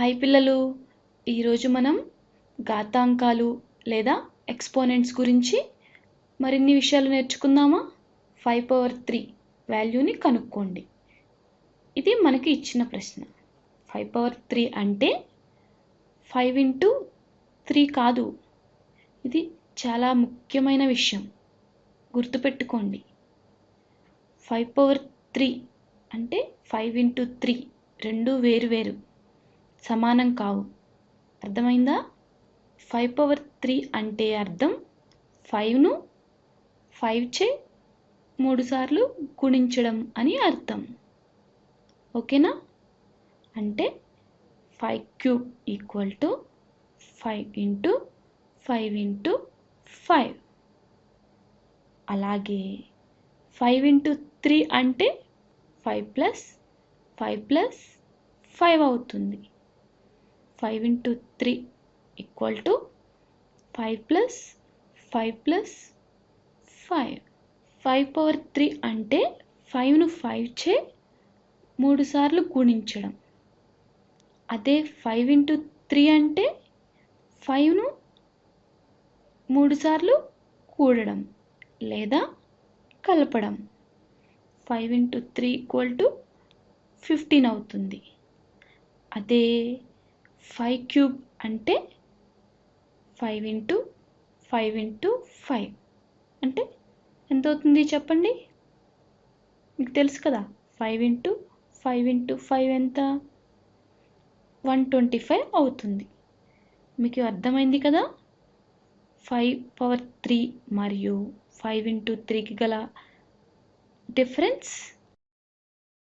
Hi పిల్లలు. ఈరోజు మనం ఘాతాంకాలు లేదా ఎక్స్పోనెంట్స్ గురించి మరిన్ని విషయాలు నేర్చుకుందామా? ఫైవ్ పవర్ త్రీ వాల్యూని కనుక్కోండి. ఇది మనకి ఇచ్చిన ప్రశ్న. ఫైవ్ పవర్ త్రీ అంటే ఫైవ్ ఇంటూ త్రీ కాదు. ఇది చాలా ముఖ్యమైన విషయం. గుర్తుపెట్టుకోండి. ఫైవ్ పవర్ త్రీ అంటే ఫైవ్ ఇంటూ త్రీ రెండు వేరు వేరు. సమానం కావు. అర్థమైందా? ఫైవ్ పవర్ త్రీ అంటే అర్థం. ఫైవ్ను ఫైవ్ చే మూడుసార్లు గుణించడం అని అర్థం. ఓకేనా? అంటే five cube equal to five into five into five అలాగే ఫైవ్ ఇంటూ త్రీ అంటే five plus five plus five అవుతుంది. Five into three equal to five plus five plus five five power three అంటే ఫైవ్ను ఫైవ్ చే మూడు సార్లు గుణించడం. అదే ఫైవ్ ఇంటూ త్రీ అంటే ఫైవ్ను మూడు సార్లు కూడడం లేదా కలపడం. Five into three equal to fifteen అవుతుంది. అదే ఫైవ్ క్యూబ్ అంటే five into five into five. అంటే ఎంత అవుతుంది చెప్పండి? మీకు తెలుసు కదా five into five into five ఎంత? వన్ ట్వంటీ ఫైవ్ అవుతుంది. మీకు అర్థమైంది కదా? ఫైవ్ పవర్ త్రీ మరియు ఫైవ్ ఇంటూ త్రీకి గల డిఫరెన్స్